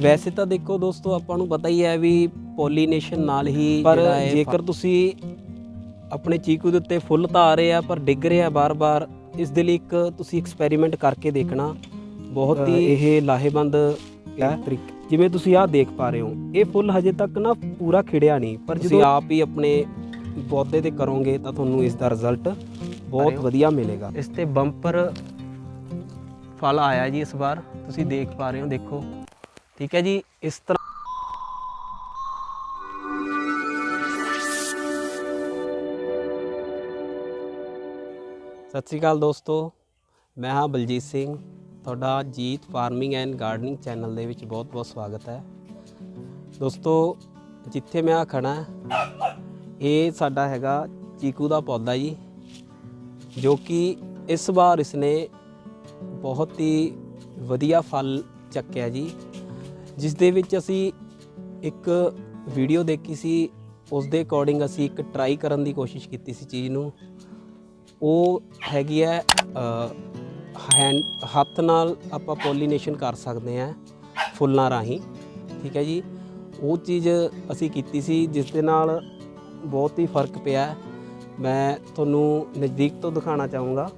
ਵੈਸੇ ਤਾਂ ਦੇਖੋ ਦੋਸਤੋ ਆਪਾਂ ਨੂੰ ਪਤਾ ਹੀ ਹੈ ਵੀ ਪੋਲੀਨੇਸ਼ਨ ਨਾਲ ਹੀ ਪਰ ਜੇਕਰ ਤੁਸੀਂ ਆਪਣੇ ਚੀਕੂ ਦੇ ਉੱਤੇ ਫੁੱਲ ਤਾਂ ਆ ਰਹੇ ਆ ਪਰ ਡਿੱਗ ਰਿਹਾ ਬਾਰ-ਬਾਰ ਇਸ ਦੇ ਲਈ ਇੱਕ ਤੁਸੀਂ ਐਕਸਪੈਰੀਮੈਂਟ ਕਰਕੇ ਦੇਖਣਾ। ਬਹੁਤ ਹੀ ਇਹ ਲਾਹੇਬੰਦ ਹੈ। ਤਰੀਕ ਜਿਵੇਂ ਤੁਸੀਂ ਆਹ ਦੇਖ ਪਾ ਰਹੇ ਹੋ ਇਹ ਫੁੱਲ ਹਜੇ ਤੱਕ ਨਾ ਪੂਰਾ ਖਿੜਿਆ ਨਹੀਂ ਪਰ ਜਦੋਂ ਆਪ ਹੀ ਆਪਣੇ ਪੌਦੇ ਤੇ ਕਰੋਗੇ ਤਾਂ ਤੁਹਾਨੂੰ ਇਸ ਦਾ ਰਿਜ਼ਲਟ ਬਹੁਤ ਵਧੀਆ ਮਿਲੇਗਾ। ਇਸ ਤੇ ਬੰਪਰ ਫਲ ਆਇਆ ਜੀ ਇਸ ਵਾਰ ਤੁਸੀਂ ਦੇਖ ਪਾ ਰਹੇ ਹੋ ਦੇਖੋ। ਠੀਕ ਹੈ ਜੀ, ਇਸ ਤਰ੍ਹਾਂ ਸਤਿ ਸ੍ਰੀ ਅਕਾਲ ਦੋਸਤੋ, ਮੈਂ ਹਾਂ ਬਲਜੀਤ ਸਿੰਘ। ਤੁਹਾਡਾ Jeet farming and gardening channel ਦੇ ਵਿੱਚ ਬਹੁਤ-ਬਹੁਤ ਸਵਾਗਤ ਹੈ। ਦੋਸਤੋ, ਜਿੱਥੇ ਮੈਂ ਆ ਖੜਾ ਇਹ ਸਾਡਾ ਹੈਗਾ ਚੀਕੂ ਦਾ ਪੌਦਾ ਜੀ, ਜੋ ਕਿ ਇਸ ਵਾਰ ਇਸਨੇ ਬਹੁਤ ਹੀ ਵਧੀਆ ਫਲ ਚੱਕਿਆ ਜੀ। ਜਿਸ ਦੇ ਵਿੱਚ ਅਸੀਂ ਇੱਕ ਵੀਡੀਓ ਦੇਖੀ ਸੀ ਉਸ ਦੇ ਅਕੋਰਡਿੰਗ ਅਸੀਂ ਇੱਕ ਟਰਾਈ ਕਰਨ ਦੀ ਕੋਸ਼ਿਸ਼ ਕੀਤੀ ਸੀ ਚੀਜ਼ ਨੂੰ। ਉਹ ਹੈਗੀ ਹੈ ਹੈਂਡ ਹੱਥ ਨਾਲ ਆਪਾਂ ਪੋਲੀਨੇਸ਼ਨ ਕਰ ਸਕਦੇ ਹਾਂ, ਫੁੱਲਾਂ ਰਾਹੀਂ। ਠੀਕ ਹੈ ਜੀ? ਉਹ ਚੀਜ਼ ਅਸੀਂ ਕੀਤੀ ਸੀ ਜਿਸ ਦੇ ਨਾਲ ਬਹੁਤ ਹੀ ਫ਼ਰਕ ਪਿਆ। ਮੈਂ ਤੁਹਾਨੂੰ ਨਜ਼ਦੀਕ ਤੋਂ ਦਿਖਾਉਣਾ ਚਾਹੂੰਗਾ।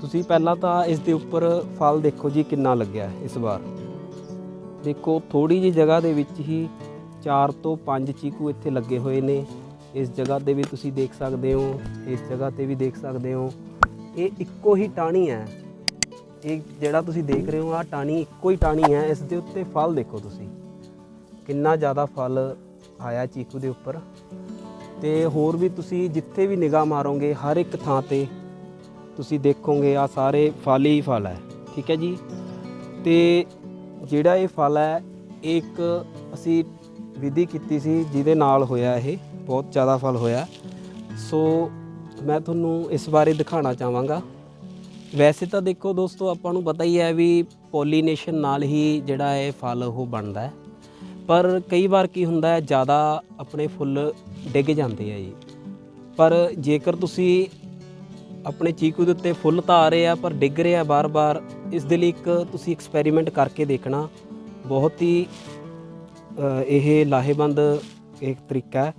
ਤੁਸੀਂ ਪਹਿਲਾਂ ਤਾਂ ਇਸ ਦੇ ਉੱਪਰ ਫਲ ਦੇਖੋ ਜੀ, ਕਿੰਨਾ ਲੱਗਿਆ ਇਸ ਵਾਰ। ਦੇਖੋ ਥੋੜੀ ਜਿਹੀ ਜਗ੍ਹਾ ਦੇ ਵਿੱਚ ਹੀ 4 ਤੋਂ 5 ਚੀਕੂ ਇੱਥੇ ਲੱਗੇ ਹੋਏ ਨੇ। ਇਸ ਜਗ੍ਹਾ ਤੇ ਵੀ ਤੁਸੀਂ ਦੇਖ ਸਕਦੇ ਹੋ, ਇਸ ਜਗ੍ਹਾ ਤੇ ਵੀ ਦੇਖ ਸਕਦੇ ਹੋ। ਇਹ ਇੱਕੋ ਹੀ ਟਾਹਣੀ ਹੈ। ਇਹ ਜਿਹੜਾ ਤੁਸੀਂ ਦੇਖ ਰਹੇ ਹੋ ਆ ਟਾਹਣੀ ਇੱਕੋ ਹੀ ਟਾਹਣੀ ਹੈ। ਇਸ ਦੇ ਉੱਤੇ ਫਲ ਦੇਖੋ ਤੁਸੀਂ। ਕਿੰਨਾ ਜ਼ਿਆਦਾ ਫਲ ਆਇਆ ਚੀਕੂ ਦੇ ਉੱਪਰ। ਤੇ ਹੋਰ ਵੀ ਤੁਸੀਂ ਜਿੱਥੇ ਵੀ ਨਿਗਾਹ ਮਾਰੋਗੇ, ਹਰ ਇੱਕ ਥਾਂ ਤੇ ਤੁਸੀਂ ਦੇਖੋਗੇ ਆ ਸਾਰੇ ਫਲ ਹੀ ਫਲ ਹੈ। ਠੀਕ ਹੈ ਜੀ? ਤੇ ਜਿਹੜਾ ਇਹ ਫਲ ਹੈ, ਇਹ ਇੱਕ ਅਸੀਂ ਵਿਧੀ ਕੀਤੀ ਸੀ ਜਿਹਦੇ ਨਾਲ ਹੋਇਆ ਇਹ, ਬਹੁਤ ਜ਼ਿਆਦਾ ਫਲ ਹੋਇਆ। ਸੋ ਮੈਂ ਤੁਹਾਨੂੰ ਇਸ ਬਾਰੇ ਦਿਖਾਉਣਾ ਚਾਹਾਂਗਾ। ਵੈਸੇ ਤਾਂ ਦੇਖੋ ਦੋਸਤੋ, ਆਪਾਂ ਨੂੰ ਪਤਾ ਹੀ ਹੈ ਵੀ ਪੋਲੀਨੇਸ਼ਨ ਨਾਲ ਹੀ ਜਿਹੜਾ ਇਹ ਫਲ ਉਹ ਬਣਦਾ ਹੈ। ਪਰ ਕਈ ਵਾਰ ਕੀ ਹੁੰਦਾ ਹੈ, ਜ਼ਿਆਦਾ ਆਪਣੇ ਫੁੱਲ ਡਿੱਗ ਜਾਂਦੇ ਆ ਜੀ। ਪਰ ਜੇਕਰ ਤੁਸੀਂ ਆਪਣੇ ਚੀਕੂ ਦੇ ਉੱਤੇ ਫੁੱਲ ਤਾਂ ਆ ਰਹੇ ਆ, ਪਰ ਡਿੱਗ ਰਹੇ ਆ ਬਾਰ-ਬਾਰ। ਇਸ ਦੇ ਲਈ ਇੱਕ ਤੁਸੀਂ ਐਕਸਪੈਰੀਮੈਂਟ ਕਰਕੇ ਦੇਖਣਾ। ਬਹੁਤ ਹੀ ਇਹ ਲਾਹੇਬੰਦ ਇੱਕ ਤਰੀਕਾ ਹੈ।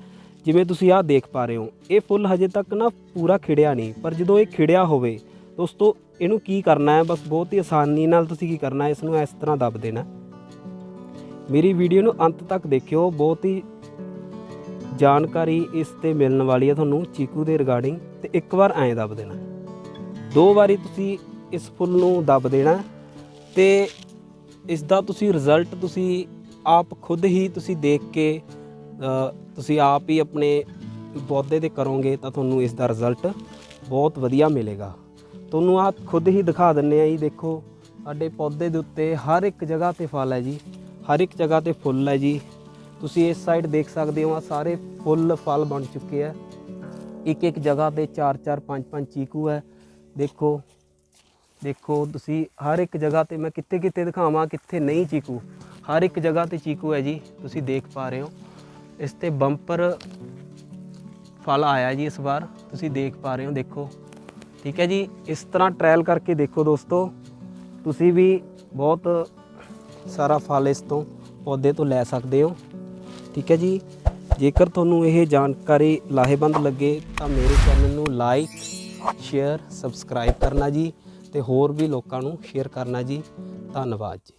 ਜਿਵੇਂ ਤੁਸੀਂ ਆਹ ਦੇਖ ਪਾ ਰਹੇ ਹੋ, ਇਹ ਫੁੱਲ ਹਜੇ ਤੱਕ ਨਾ ਪੂਰਾ ਖਿੜਿਆ ਨਹੀਂ, ਪਰ ਜਦੋਂ ਇਹ ਖਿੜਿਆ ਹੋਵੇ, ਦੋਸਤੋ, ਇਹਨੂੰ ਕੀ ਕਰਨਾ ਹੈ? ਬਸ ਬਹੁਤ ਹੀ ਆਸਾਨੀ ਨਾਲ ਤੁਸੀਂ ਕੀ ਕਰਨਾ ਹੈ? ਇਸ ਨੂੰ ਇਸ ਤਰ੍ਹਾਂ ਦੱਬ ਦੇਣਾ। ਮੇਰੀ ਵੀਡੀਓ ਨੂੰ ਅੰਤ ਤੱਕ ਦੇਖਿਓ। ਬਹੁਤ ਹੀ ਜਾਣਕਾਰੀ ਇਸ ਤੇ ਮਿਲਣ ਵਾਲੀ ਹੈ ਤੁਹਾਨੂੰ ਚੀਕੂ ਦੇ ਰਿਗਾਰਡਿੰਗ ਤੇ ਇੱਕ ਵਾਰ ਐਂ ਦੱਬ ਦੇਣਾ। ਦੋ ਵਾਰੀ ਤੁਸੀਂ ਇਸ ਫੁੱਲ ਨੂੰ ਦੱਬ ਦੇਣਾ ਤੇ ਇਸ ਦਾ ਤੁਸੀਂ ਰਿਜ਼ਲਟ ਤੁਸੀਂ ਆਪ ਖੁਦ ਹੀ ਤੁਸੀਂ ਦੇਖ ਕੇ ਤੁਸੀਂ ਆਪ ਹੀ ਆਪਣੇ ਪੌਦੇ ਤੇ ਕਰੋਗੇ ਤਾਂ ਤੁਹਾਨੂੰ ਇਸ ਦਾ ਰਿਜ਼ਲਟ ਬਹੁਤ ਵਧੀਆ ਮਿਲੇਗਾ। ਤੁਹਾਨੂੰ ਆਪ ਖੁਦ ਹੀ ਦਿਖਾ ਦਿੰਨੇ ਆ ਜੀ, ਦੇਖੋ, ਸਾਡੇ ਪੌਦੇ ਦੇ ਉੱਤੇ ਹਰ ਇੱਕ ਜਗ੍ਹਾ ਤੇ ਫਲ ਹੈ ਜੀ, ਹਰ ਇੱਕ ਜਗ੍ਹਾ ਤੇ ਫੁੱਲ ਹੈ ਜੀ। ਤੁਸੀਂ ਇਸ ਸਾਈਡ ਦੇਖ ਸਕਦੇ ਹੋ ਆ ਸਾਰੇ ਫੁੱਲ ਫਲ ਬਣ ਚੁੱਕੇ ਆ। ਇੱਕ ਇੱਕ ਜਗ੍ਹਾ ਤੇ 4 4 5 5 ਚੀਕੂ ਹੈ ਦੇਖੋ ਦੇਖੋ, ਤੁਸੀਂ ਹਰ ਇੱਕ ਜਗ੍ਹਾ ਤੇ ਮੈਂ ਕਿੱਥੇ ਕਿੱਥੇ ਦਿਖਾਵਾਂ, ਕਿੱਥੇ ਨਹੀਂ ਚੀਕੂ। ਹਰ ਇੱਕ ਜਗ੍ਹਾ ਤੇ ਚੀਕੂ ਹੈ ਜੀ, ਤੁਸੀਂ ਦੇਖ ਪਾ ਰਹੇ ਹੋ। ਇਸ ਤੇ ਬੰਪਰ ਫਲ ਆਇਆ ਜੀ ਇਸ ਵਾਰ, ਤੁਸੀਂ ਦੇਖ ਪਾ ਰਹੇ ਹੋ, ਦੇਖੋ। ਠੀਕ ਹੈ ਜੀ, ਇਸ ਤਰ੍ਹਾਂ ਟ੍ਰਾਇਲ ਕਰਕੇ ਦੇਖੋ ਦੋਸਤੋ। ਤੁਸੀਂ ਵੀ ਬਹੁਤ ਸਾਰਾ ਫਲ ਇਸ ਤੋਂ ਪੌਦੇ ਤੋਂ ਲੈ ਸਕਦੇ ਹੋ। ਠੀਕ ਹੈ ਜੀ। ਜੇਕਰ ਤੁਹਾਨੂੰ ਇਹ ਜਾਣਕਾਰੀ ਲਾਹੇਵੰਦ ਲੱਗੇ, ਤਾਂ ਮੇਰੇ ਚੈਨਲ ਨੂੰ ਲਾਈਕ ਸ਼ੇਅਰ ਸਬਸਕ੍ਰਾਈਬ ਕਰਨਾ ਜੀ ਤੇ ਹੋਰ ਵੀ ਲੋਕਾਂ ਨੂੰ ਸ਼ੇਅਰ ਕਰਨਾ ਜੀ। ਧੰਨਵਾਦ ਜੀ।